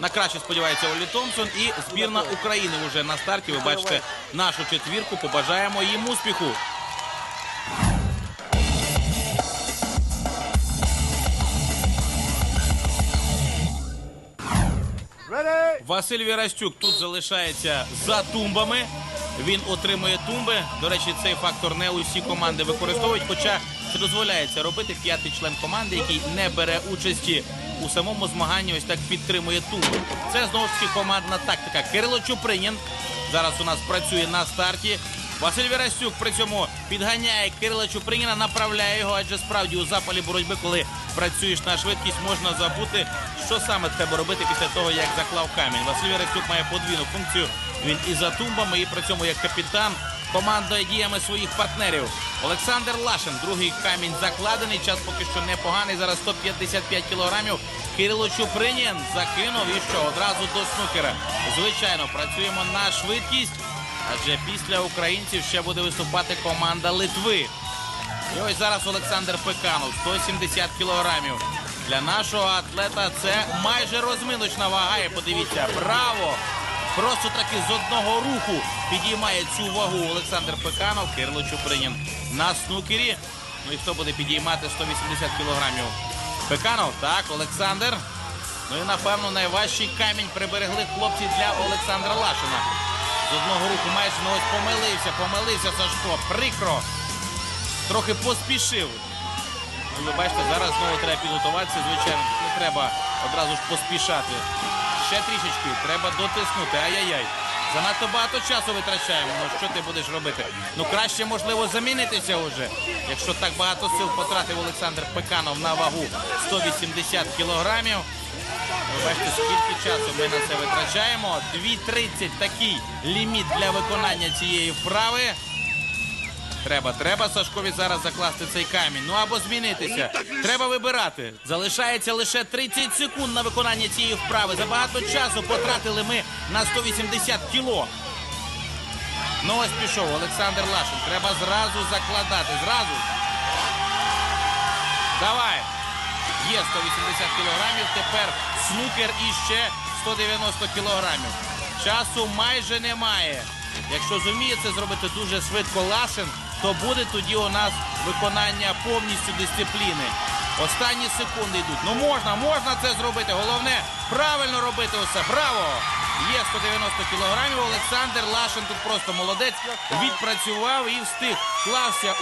На краще сподівається Олі Томпсон і збірна України вже на старті. Ви бачите нашу четвірку. Побажаємо їм успіху. Василь Вірастюк тут залишається за тумбами. Він отримує тумби. До речі, цей фактор не усі команди використовують. Хоча це дозволяється робити п'ятий член команди, який не бере участі у самому змаганні. Ось так підтримує тумби. Це знову ж таки командна тактика. Кирило Чупринін зараз у нас працює на старті. Василь Вірастюк при цьому підганяє Кирила Чуприніна, направляє його, адже справді у запалі боротьби, коли працюєш на швидкість, можна забути, що саме треба робити після того, як заклав камінь. Василь Вірастюк має подвійну функцію. Він і за тумбами, і при цьому як капітан командує діями своїх партнерів. Олександр Лашин, другий камінь закладений. Час поки що непоганий. Зараз 155 кілограмів. Кирило Чупринін закинув і що одразу до снукера. Звичайно, працюємо на швидкість. Адже після українців ще буде виступати команда Литви. І ось зараз Олександр Пеканов, 170 кілограмів. Для нашого атлета це майже розминочна вага. І подивіться, браво! Просто таки з одного руху підіймає цю вагу Олександр Пеканов, Кирло Чупринін на снукері. Ну і хто буде підіймати 180 кілограмів? Пеканов, так, Олександр. Ну і напевно найважчий камінь приберегли хлопці для Олександра Лашина. З одного руху майже ну ось помилився, помилився Сашко. Прикро. Трохи поспішив. Ну, ви бачите, зараз знову треба підготуватися. Звичайно, не треба одразу ж поспішати. Ще трішечки, треба дотиснути. Ай-яй-яй. Занадто багато часу витрачаємо. Ну що ти будеш робити? Ну краще, можливо, замінитися вже. Якщо так багато сил потратив Олександр Пеканов на вагу 180 кілограмів. Ви бачите, скільки часу ми на це витрачаємо. 2.30 такий ліміт для виконання цієї вправи. Треба, треба Сашкові зараз закласти цей камінь. Ну або змінитися. Треба вибирати. Залишається лише 30 секунд на виконання цієї вправи. Забагато часу потратили ми на 180 кіло. Ну ось пішов Олександр Лашин. Треба зразу закладати. Зразу. Давай. Є 180 кілограмів. Тепер снукер і ще 190 кілограмів. Часу майже немає. Якщо зуміє це зробити дуже швидко Лашин, то буде тоді у нас виконання повністю дисципліни. Останні секунди йдуть. Ну можна, можна це зробити. Головне правильно робити усе. Браво! Є 190 кілограмів. Олександр Лашин тут просто молодець. Відпрацював і встиг. Клався у